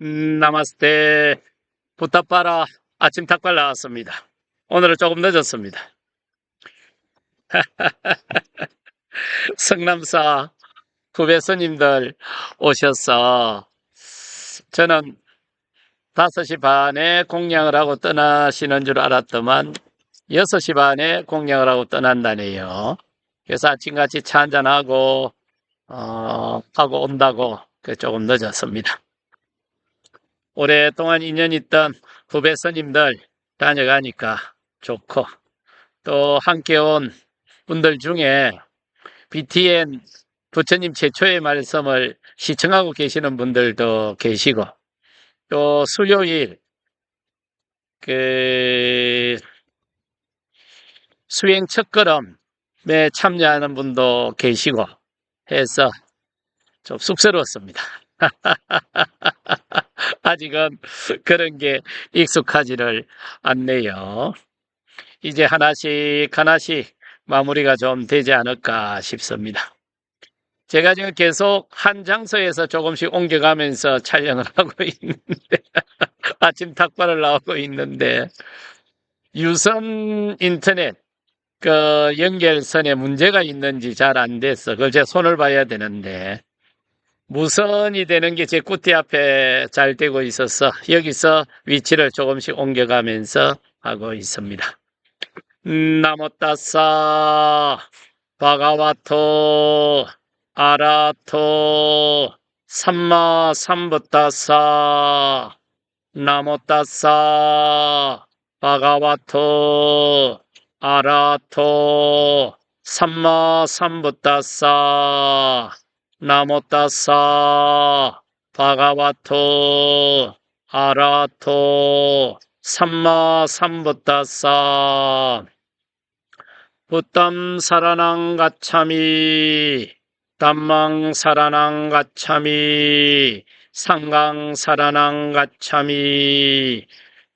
음, 나마스테. 부탁바라 아침 탁발 나왔습니다. 오늘은 조금 늦었습니다. 성남사 후배 스님들 오셔서 저는 5시 반에 공양을 하고 떠나시는 줄 알았더만 6시 반에 공양을 하고 떠난다네요. 그래서 아침같이 차 한잔하고 어, 하고 온다고 그 조금 늦었습니다. 오랫동안 인연 있던 후배 스님들 다녀가니까 좋고 또 함께 온 분들 중에 BTN 부처님 최초의 말씀을 시청하고 계시는 분들도 계시고 또 수요일 그 수행 첫걸음에 참여하는 분도 계시고 해서 좀 쑥스러웠습니다. 아직은 그런 게 익숙하지를 않네요. 이제 하나씩 하나씩 마무리가 좀 되지 않을까 싶습니다. 제가 지금 계속 한 장소에서 조금씩 옮겨가면서 촬영을 하고 있는데, 아침 탁발을 나오고 있는데, 유선 인터넷, 그 연결선에 문제가 있는지 잘안 돼서, 그걸 제 손을 봐야 되는데, 무선이 되는 게 제 꾸티 앞에 잘 되고 있어서, 여기서 위치를 조금씩 옮겨가면서 하고 있습니다. 음, 나모따사, 바가와토, 아라토, 삼마 삼부따사, 나모따사, 바가와토, 아라토, 삼마 삼부따사, 나모따사, 바가와토, 아라토, 삼마 삼부따사, 부담 사라낭 가참이 담망 사라낭 가참이 상강 사라낭 가참이.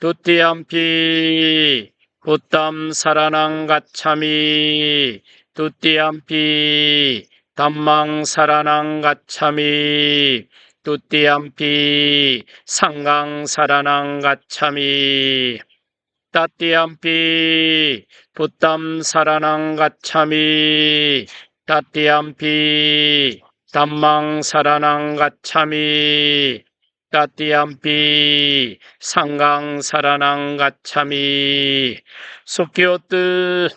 두띠암피 부담 사라낭 가참이 두띠암피 담망 사라낭 가참이 두띠암피 상강 사라낭 가참이 따띠암피 부담 사라낭 가참이 따띠암피 담망 사라낭 가참이 따띠암피 상강 사라낭 가참이 숙기오뜨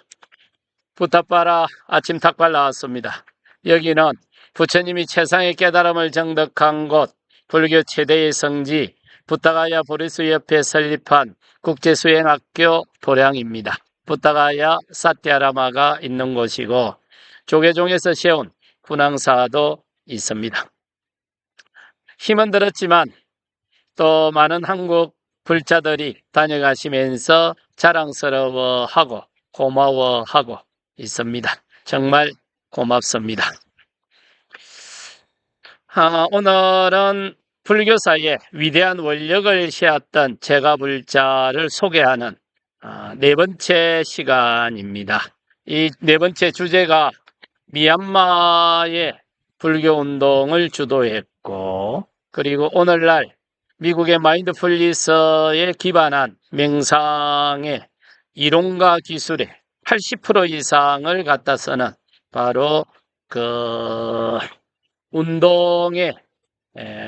부탁바라 아침 탁발 나왔습니다. 여기는 부처님이 최상의 깨달음을 정덕한 곳 불교 최대의 성지 부타가야 보리수 옆에 설립한 국제수행학교 도량입니다. 부타가야 사티아라마가 있는 곳이고 조계종에서 세운 군항사도 있습니다. 힘은 들었지만 또 많은 한국 불자들이 다녀가시면서 자랑스러워하고 고마워하고 있습니다. 정말 고맙습니다. 아, 오늘은 불교사의 위대한 원력을 세웠던 제가불자를 소개하는 아, 네 번째 시간입니다. 이 네 번째 주제가 미얀마의 불교 운동을 주도했고 그리고 오늘날 미국의 마인드풀리스에 기반한 명상의 이론과 기술의 80% 이상을 갖다 쓰는 바로 그 운동의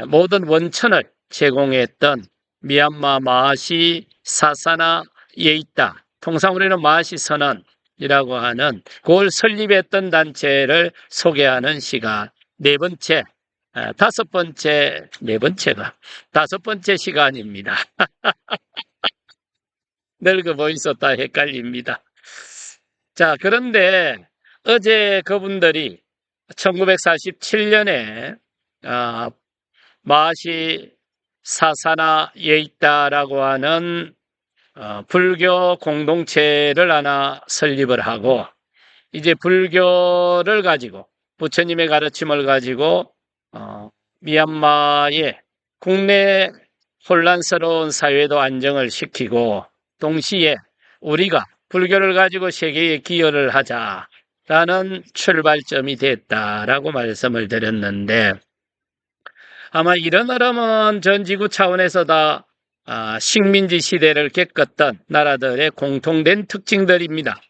모든 원천을 제공했던 미얀마 마시 사사나에 있다. 통상 우리는 마시 선언이라고 하는 그걸 설립했던 단체를 소개하는 시간 네 번째, 다섯 번째, 네 번째가 다섯 번째 시간입니다. 늙어 보이셨다 헷갈립니다. 자, 그런데 어제 그분들이 1947년에 어, 마시 사사나에 있다라고 하는 어, 불교 공동체를 하나 설립을 하고 이제 불교를 가지고 부처님의 가르침을 가지고 어, 미얀마의 국내 혼란스러운 사회도 안정을 시키고 동시에 우리가 불교를 가지고 세계에 기여를 하자 라는 출발점이 됐다라고 말씀을 드렸는데 아마 이런 흐름은 전 지구 차원에서 다 아, 식민지 시대를 겪었던 나라들의 공통된 특징들입니다.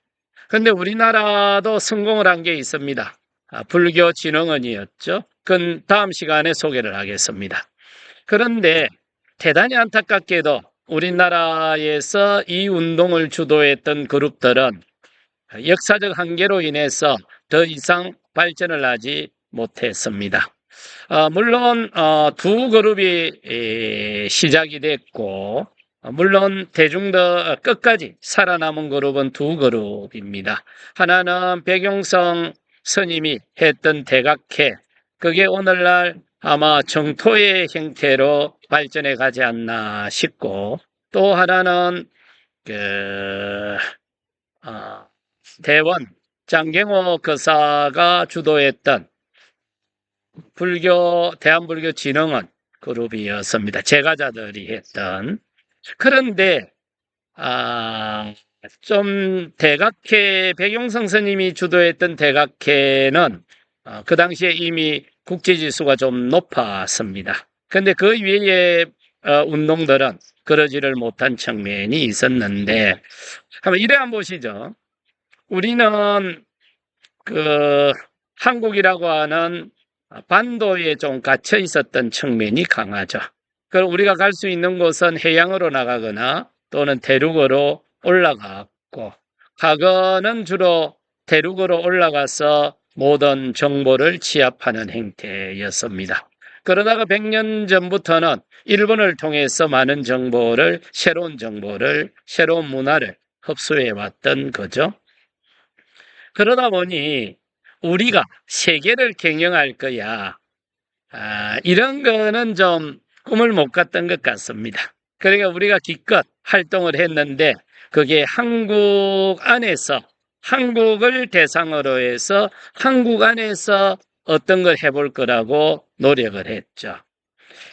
근데 우리나라도 성공을 한 게 있습니다. 아, 불교 진흥원이었죠. 그건 다음 시간에 소개를 하겠습니다. 그런데 대단히 안타깝게도 우리나라에서 이 운동을 주도했던 그룹들은 역사적 한계로 인해서 더 이상 발전을 하지 못했습니다. 어, 물론 어, 두 그룹이 에, 시작이 됐고 어, 물론 대중도 끝까지 살아남은 그룹은 두 그룹입니다. 하나는 백용성 스님이 했던 대각회 그게 오늘날 아마 정토의 형태로 발전해 가지 않나 싶고 또 하나는 그 어, 대원 장경호 거사가 주도했던 불교 대한불교 진흥원 그룹이었습니다. 제가자들이 했던 그런데 아, 좀 대각회 백용성 스님이 주도했던 대각회는 어, 그 당시에 이미 국제지수가 좀 높았습니다. 근데 그 위에 어, 운동들은 그러지를 못한 측면이 있었는데 한번 이래 한번 보시죠. 우리는 그 한국이라고 하는 반도에 좀 갇혀 있었던 측면이 강하죠. 그럼 우리가 갈 수 있는 곳은 해양으로 나가거나 또는 대륙으로 올라갔고 과거는 주로 대륙으로 올라가서 모든 정보를 취합하는 행태였습니다. 그러다가 100년 전부터는 일본을 통해서 많은 정보를 새로운 정보를 새로운 문화를 흡수해 왔던 거죠. 그러다 보니 우리가 세계를 경영할 거야. 아, 이런 거는 좀 꿈을 못 갔던 것 같습니다. 그러니까 우리가 기껏 활동을 했는데 그게 한국 안에서 한국을 대상으로 해서 한국 안에서 어떤 걸 해볼 거라고 노력을 했죠.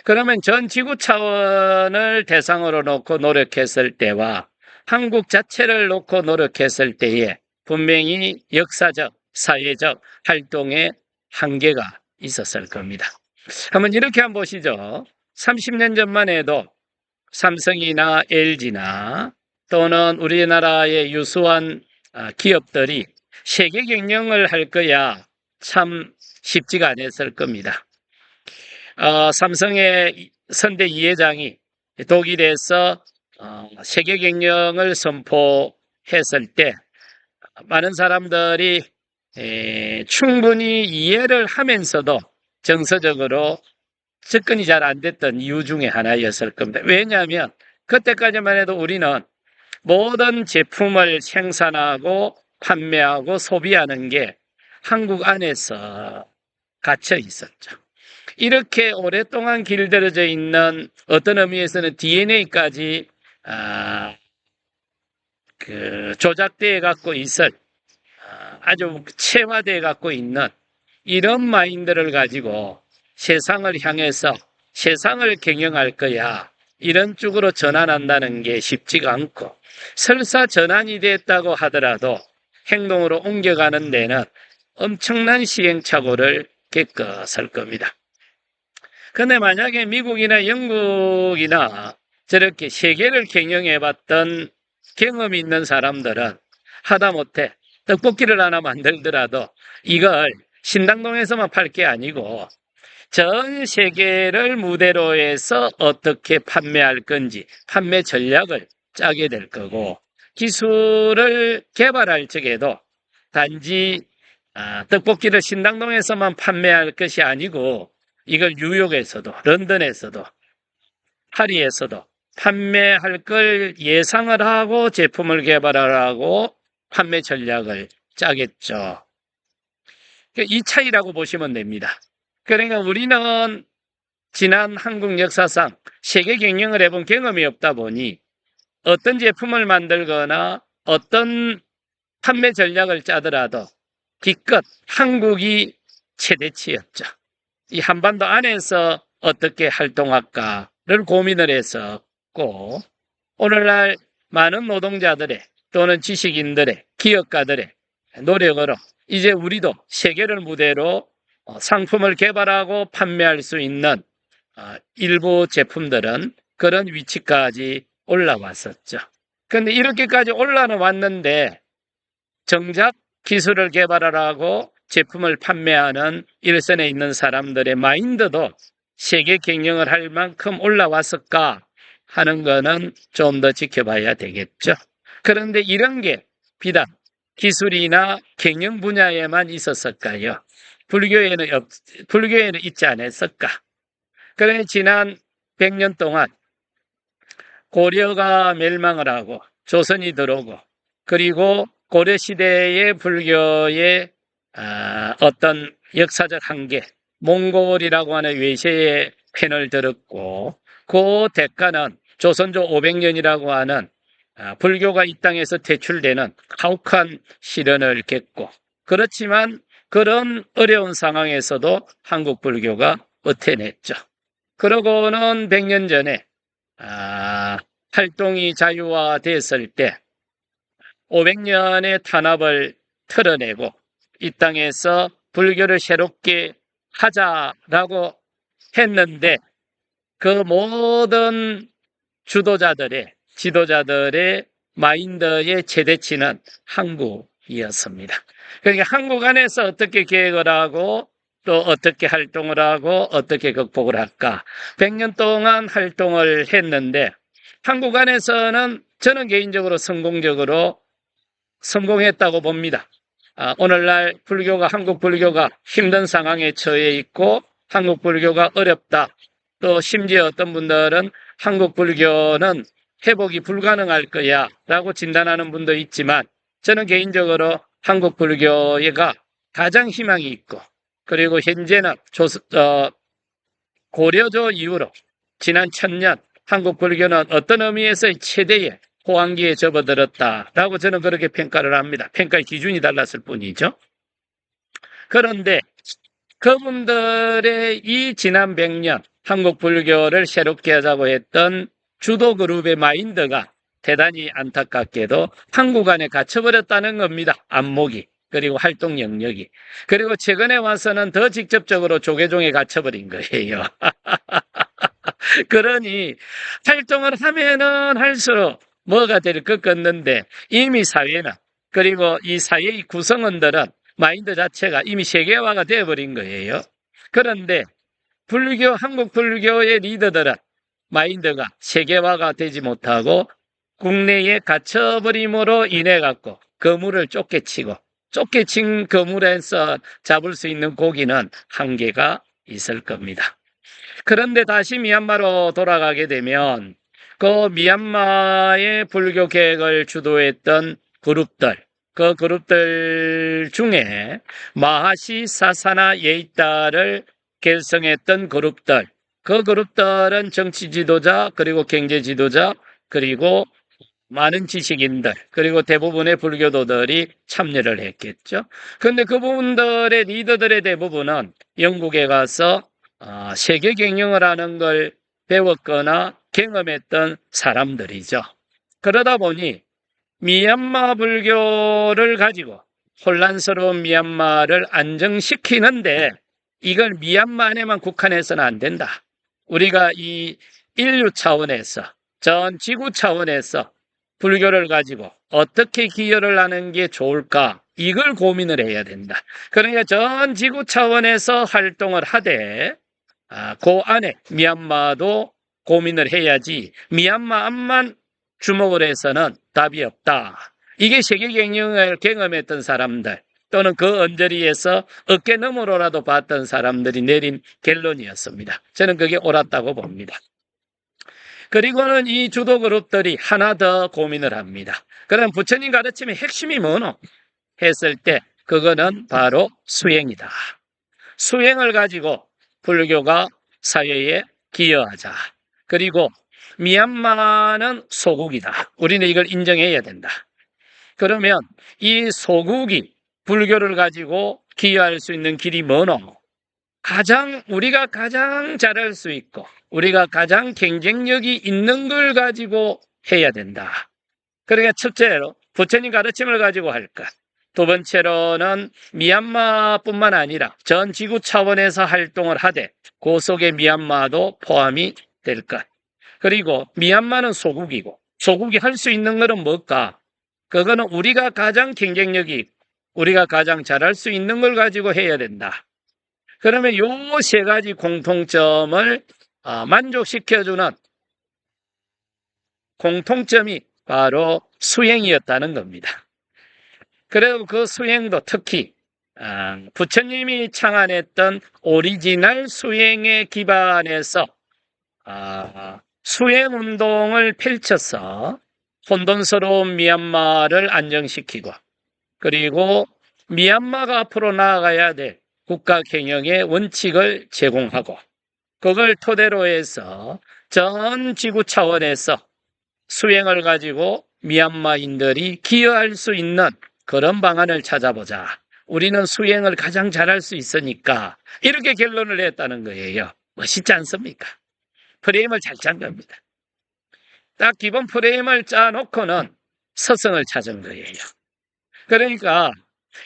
그러면 전 지구 차원을 대상으로 놓고 노력했을 때와 한국 자체를 놓고 노력했을 때에 분명히 역사적, 사회적 활동의 한계가 있었을 겁니다. 한번 이렇게 한번 보시죠. 30년 전만 해도 삼성이나 LG나 또는 우리나라의 유수한 아, 기업들이 세계 경영을 할 거야 참 쉽지가 않았을 겁니다. 어, 삼성의 선대 이회장이 독일에서 어, 세계 경영을 선포했을 때 많은 사람들이 에, 충분히 이해를 하면서도 정서적으로 접근이 잘 안 됐던 이유 중에 하나였을 겁니다. 왜냐하면 그때까지만 해도 우리는 모든 제품을 생산하고 판매하고 소비하는 게 한국 안에서 갇혀 있었죠. 이렇게 오랫동안 길들여져 있는 어떤 의미에서는 DNA까지 아, 그 조작되어 갖고 있을 아, 아주 체화되어 갖고 있는 이런 마인드를 가지고 세상을 향해서 세상을 경영할 거야. 이런 쪽으로 전환한다는 게 쉽지가 않고 설사 전환이 됐다고 하더라도 행동으로 옮겨가는 데는 엄청난 시행착오를 겪었을 겁니다. 근데 만약에 미국이나 영국이나 저렇게 세계를 경영해 봤던 경험이 있는 사람들은 하다못해 떡볶이를 하나 만들더라도 이걸 신당동에서만 팔 게 아니고 전 세계를 무대로 해서 어떻게 판매할 건지 판매 전략을 짜게 될 거고 기술을 개발할 적에도 단지 아, 떡볶이를 신당동에서만 판매할 것이 아니고 이걸 뉴욕에서도 런던에서도 파리에서도 판매할 걸 예상을 하고 제품을 개발하라고 판매 전략을 짜겠죠. 이 차이라고 보시면 됩니다. 그러니까 우리는 지난 한국 역사상 세계 경영을 해본 경험이 없다 보니 어떤 제품을 만들거나 어떤 판매 전략을 짜더라도 기껏 한국이 최대치였죠. 이 한반도 안에서 어떻게 활동할까를 고민을 했 었고 오늘날 많은 노동자들의 또는 지식인들의 기업가들의 노력으로 이제 우리도 세계를 무대로 어, 상품을 개발하고 판매할 수 있는 어, 일부 제품들은 그런 위치까지 올라왔었죠. 근데 이렇게까지 올라는 왔는데 정작 기술을 개발하라고 제품을 판매하는 일선에 있는 사람들의 마인드도 세계 경영을 할 만큼 올라왔을까 하는 거는 좀 더 지켜봐야 되겠죠. 그런데 이런 게 비단 기술이나 경영 분야에만 있었을까요? 불교에는 없, 불교에는 있지 않았을까? 그래 지난 100년 동안 고려가 멸망을 하고 조선이 들어오고 그리고 고려 시대의 불교의 아, 어떤 역사적 한계, 몽골이라고 하는 외세의 펜을 들었고 그 대가는 조선조 500년이라고 하는 아, 불교가 이 땅에서 퇴출되는 가혹한 시련을 겪고 그렇지만 그런 어려운 상황에서도 한국 불교가 버텨냈죠. 그러고는 100년 전에 아, 활동이 자유화됐을 때 500년의 탄압을 털어내고 이 땅에서 불교를 새롭게 하자라고 했는데 그 모든 주도자들의 지도자들의 마인드의 최대치는 한국이었습니다. 그러니까 한국 안에서 어떻게 계획을 하고 또 어떻게 활동을 하고 어떻게 극복을 할까. 100년 동안 활동을 했는데 한국 안에서는 저는 개인적으로 성공적으로 성공했다고 봅니다. 아, 오늘날 불교가 한국 불교가 힘든 상황에 처해 있고 한국 불교가 어렵다. 또 심지어 어떤 분들은 한국 불교는 회복이 불가능할 거야 라고 진단하는 분도 있지만 저는 개인적으로 한국 불교가 가장 희망이 있고 그리고 현재는 조, 어, 고려조 이후로 지난 천년 한국 불교는 어떤 의미에서의 최대의 호황기에 접어들었다라고 저는 그렇게 평가를 합니다. 평가의 기준이 달랐을 뿐이죠. 그런데 그분들의 이 지난 100년 한국 불교를 새롭게 하자고 했던 주도 그룹의 마인드가 대단히 안타깝게도 한국 안에 갇혀버렸다는 겁니다. 안목이. 그리고 활동 영역이. 그리고 최근에 와서는 더 직접적으로 조계종에 갇혀버린 거예요. 그러니 활동을 하면은 할수록 뭐가 될 것 같는데 이미 사회는 그리고 이 사회의 구성원들은 마인드 자체가 이미 세계화가 되어버린 거예요. 그런데 불교, 한국 불교의 리더들은 마인드가 세계화가 되지 못하고 국내에 갇혀버림으로 인해 갖고 거물을 쫓겨치고 쫓겨친 거물에서 잡을 수 있는 고기는 한계가 있을 겁니다. 그런데 다시 미얀마로 돌아가게 되면 그 미얀마의 불교 계획을 주도했던 그룹들, 그 그룹들 중에 마하시 사사나 예이따를 결성했던 그룹들, 그 그룹들은 정치 지도자, 그리고 경제 지도자, 그리고 많은 지식인들, 그리고 대부분의 불교도들이 참여를 했겠죠. 그런데 그분들의 리더들의 대부분은 영국에 가서 어, 세계 경영을 하는 걸 배웠거나 경험했던 사람들이죠. 그러다 보니 미얀마 불교를 가지고 혼란스러운 미얀마를 안정시키는데 이걸 미얀마 안에만 국한해서는 안 된다. 우리가 이 인류 차원에서 전 지구 차원에서 불교를 가지고 어떻게 기여를 하는 게 좋을까? 이걸 고민을 해야 된다. 그러니까 전 지구 차원에서 활동을 하되 아, 그 안에 미얀마도 고민을 해야지 미얀마 안만 주목을 해서는 답이 없다. 이게 세계 경영을 경험했던 사람들 또는 그 언저리에서 어깨 너머로라도 봤던 사람들이 내린 결론이었습니다. 저는 그게 옳았다고 봅니다. 그리고는 이 주도 그룹들이 하나 더 고민을 합니다. 그럼 부처님 가르침의 핵심이 뭐노? 했을 때 그거는 바로 수행이다. 수행을 가지고 불교가 사회에 기여하자. 그리고 미얀마는 소국이다. 우리는 이걸 인정해야 된다. 그러면 이 소국이 불교를 가지고 기여할 수 있는 길이 뭐노? 가장 우리가 가장 잘할 수 있고 우리가 가장 경쟁력이 있는 걸 가지고 해야 된다. 그러니까 첫째로 부처님 가르침을 가지고 할 것. 두 번째로는 미얀마뿐만 아니라 전 지구 차원에서 활동을 하되 그 속에 미얀마도 포함이 될 것. 그리고 미얀마는 소국이고 소국이 할 수 있는 것은 뭘까? 그거는 우리가 가장 경쟁력이 우리가 가장 잘할 수 있는 걸 가지고 해야 된다. 그러면 요 세 가지 공통점을 아, 만족시켜주는 공통점이 바로 수행이었다는 겁니다. 그리고 그 수행도 특히 아, 부처님이 창안했던 오리지널 수행에 기반해서 아, 수행 운동을 펼쳐서 혼돈스러운 미얀마를 안정시키고 그리고 미얀마가 앞으로 나아가야 될 국가 경영의 원칙을 제공하고 그걸 토대로 해서 전 지구 차원에서 수행을 가지고 미얀마인들이 기여할 수 있는 그런 방안을 찾아보자. 우리는 수행을 가장 잘할 수 있으니까 이렇게 결론을 냈다는 거예요. 멋있지 않습니까? 프레임을 잘 짠 겁니다. 딱 기본 프레임을 짜놓고는 서성을 찾은 거예요. 그러니까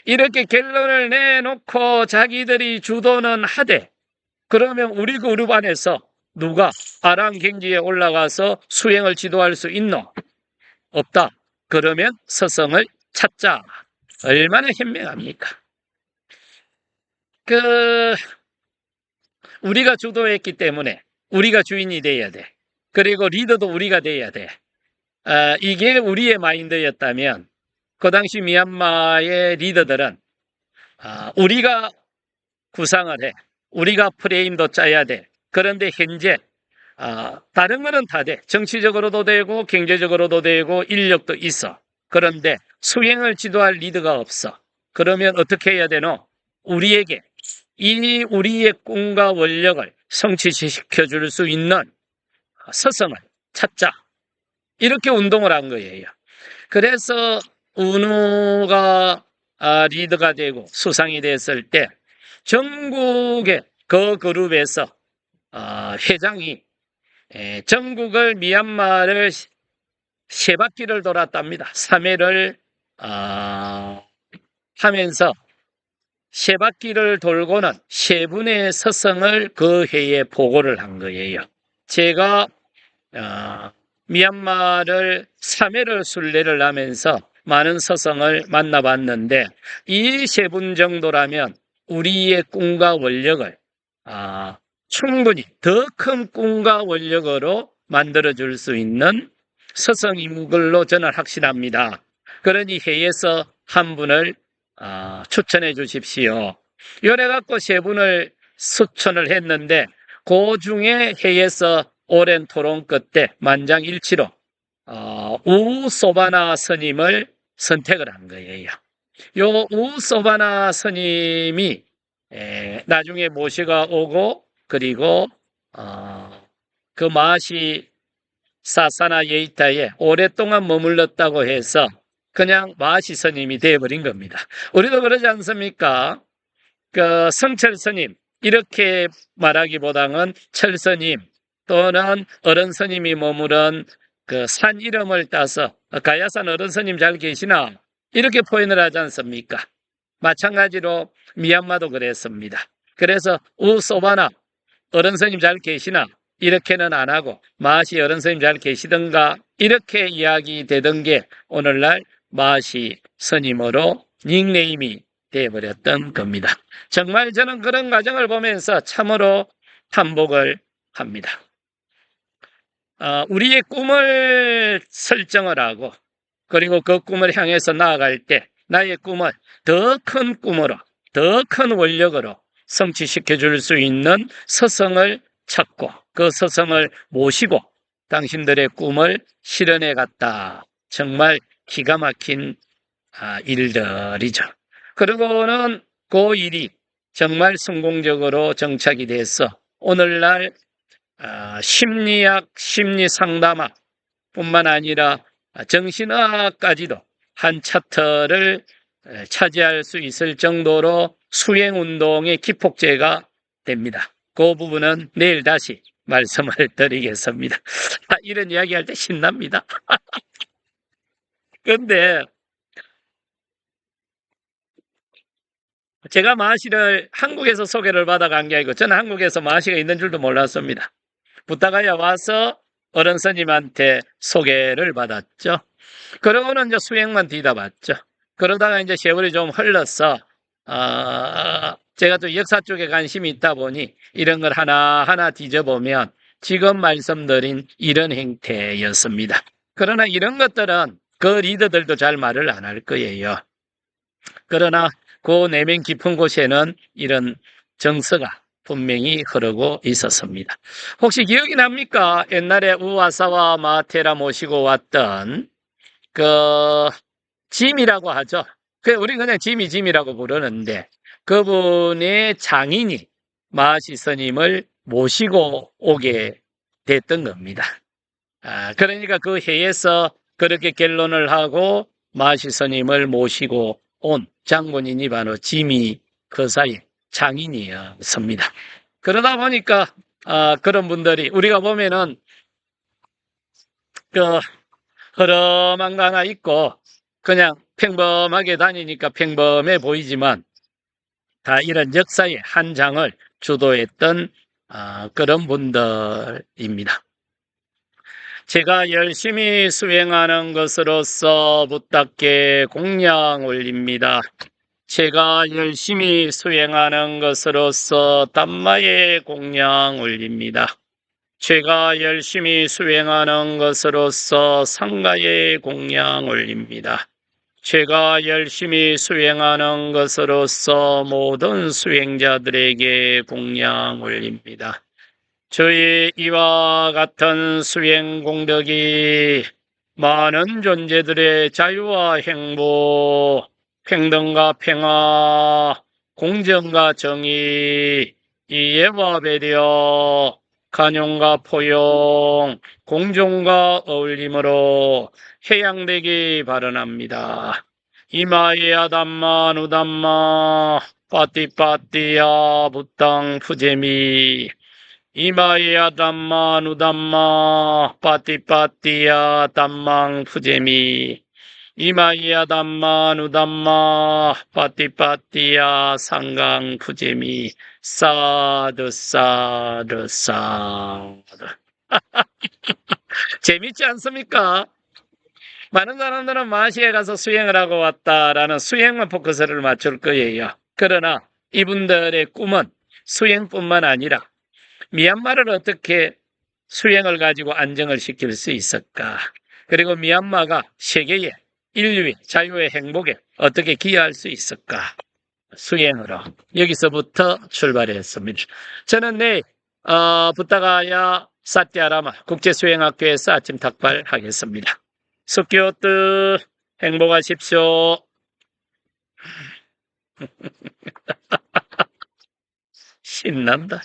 이렇게 결론을 내놓고 자기들이 주도는 하되 그러면 우리 그룹 안에서 누가 아랑 경지에 올라가서 수행을 지도할 수 있노? 없다. 그러면 서성을 찾자. 얼마나 현명합니까? 그 우리가 주도했기 때문에 우리가 주인이 돼야 돼. 그리고 리더도 우리가 돼야 돼. 아, 이게 우리의 마인드였다면 그 당시 미얀마의 리더들은 아, 우리가 구상을 해. 우리가 프레임도 짜야 돼. 그런데 현재 아, 다른 거는 다 돼. 정치적으로도 되고 경제적으로도 되고 인력도 있어. 그런데 수행을 지도할 리더가 없어. 그러면 어떻게 해야 되노? 우리에게 이 우리의 꿈과 원력을 성취시켜 줄 수 있는 서성을 찾자. 이렇게 운동을 한 거예요. 그래서 운우가 아, 리더가 되고 수상이 됐을 때 전국의 그 그룹에서 아, 회장이 에, 전국을 미얀마를 세 바퀴를 돌았답니다. 3회를 아, 하면서 세 바퀴를 돌고는 세 분의 서성을 그 회에 보고를 한 거예요. 제가 어, 미얀마를 3회를 순례를 하면서 많은 서성을 만나봤는데 이 세 분 정도라면 우리의 꿈과 원력을 아, 충분히 더 큰 꿈과 원력으로 만들어 줄 수 있는 서성 인물로 저는 확신합니다. 그러니 회에서 한 분을 아, 추천해 주십시오. 요래 갖고 세 분을 추천을 했는데 그 중에 회에서 오랜 토론 끝에 만장일치로 어, 우소바나 스님을 선택을 한 거예요. 요 우소바나 스님이 에, 나중에 모시가 오고 그리고 어, 그 마시 사사나 예이타에 오랫동안 머물렀다고 해서 그냥 마시 스님이 되어버린 겁니다. 우리도 그러지 않습니까? 그 성철 스님 이렇게 말하기보다는 철 스님 또는 어른 스님이 머무른 그 산 이름을 따서 가야산 어른 스님 잘 계시나 이렇게 표현을 하지 않습니까? 마찬가지로 미얀마도 그랬습니다. 그래서 우소바나 어른 스님 잘 계시나 이렇게는 안 하고 마시 어른 스님 잘 계시던가 이렇게 이야기 되던 게 오늘날 마시 스님으로 닉네임이 되어버렸던 겁니다. 정말 저는 그런 과정을 보면서 참으로 한복을 합니다. 어, 우리의 꿈을 설정을 하고 그리고 그 꿈을 향해서 나아갈 때 나의 꿈을 더 큰 꿈으로 더 큰 원력으로 성취시켜 줄 수 있는 서성을 찾고 그 서성을 모시고 당신들의 꿈을 실현해 갔다. 정말 기가 막힌 아, 일들이죠. 그리고는 그 일이 정말 성공적으로 정착이 돼서 오늘날 아, 심리학, 심리상담학 뿐만 아니라 정신의학까지도 한 차트를 차지할 수 있을 정도로 수행운동의 기폭제가 됩니다. 그 부분은 내일 다시 말씀을 드리겠습니다. 아, 이런 이야기 할 때 신납니다. 근데 제가 마시를 한국에서 소개를 받아 간 게 아니고 저는 한국에서 마시가 있는 줄도 몰랐습니다. 부타가야 와서 어른 스님한테 소개를 받았죠. 그러고는 이제 수행만 뒤다 봤죠. 그러다가 이제 세월이 좀 흘러서 어, 제가 또 역사 쪽에 관심이 있다 보니 이런 걸 하나하나 뒤져보면 지금 말씀드린 이런 행태였습니다. 그러나 이런 것들은 그 리더들도 잘 말을 안 할 거예요. 그러나 그 내면 깊은 곳에는 이런 정서가 분명히 흐르고 있었습니다. 혹시 기억이 납니까? 옛날에 우와사와 마테라 모시고 왔던 그 짐이라고 하죠. 그 우리 그냥 짐이 짐이라고 부르는데 그분의 장인이 마시 스님을 모시고 오게 됐던 겁니다. 아, 그러니까 그 해에서 그렇게 결론을 하고 마시 스님을 모시고 온 장본인이 바로 지미 그 사이 장인이었습니다. 그러다 보니까 아, 그런 분들이 우리가 보면은 그 흐름한 거 하나 있고 그냥 평범하게 다니니까 평범해 보이지만 다 이런 역사의 한 장을 주도했던 아, 그런 분들입니다. 제가 열심히 수행하는 것으로서 부탁께 공양 올립니다. 제가 열심히 수행하는 것으로서 담마의 공양 올립니다. 제가 열심히 수행하는 것으로서 상가의 공양 올립니다. 제가 열심히 수행하는 것으로서 모든 수행자들에게 공양 올립니다. 저희 이와 같은 수행 공덕이 많은 존재들의 자유와 행복, 평등과 평화, 공정과 정의, 이해와 배려, 간용과 포용, 공존과 어울림으로 해양되기 바라납니다. 이마에야 담마 누담마 빠띠빠띠야 부땅 푸제미 이마에야 담마 누담마 빠띠빠띠야 담망 푸제미 이마이야 담마 누담마 빠띠빠띠야 상강 푸제미 사드 사드 사드 재밌지 않습니까? 많은 사람들은 마시에 가서 수행을 하고 왔다라는 수행만 포커스를 맞출 거예요. 그러나 이분들의 꿈은 수행뿐만 아니라 미얀마를 어떻게 수행을 가지고 안정을 시킬 수 있을까? 그리고 미얀마가 세계의 인류의 자유의 행복에 어떻게 기여할 수 있을까? 수행으로 여기서부터 출발했습니다. 저는 내일 어, 부타가야 사티아라마 국제수행학교에서 아침 탁발하겠습니다. 숙교뜨 행복하십시오. 신난다.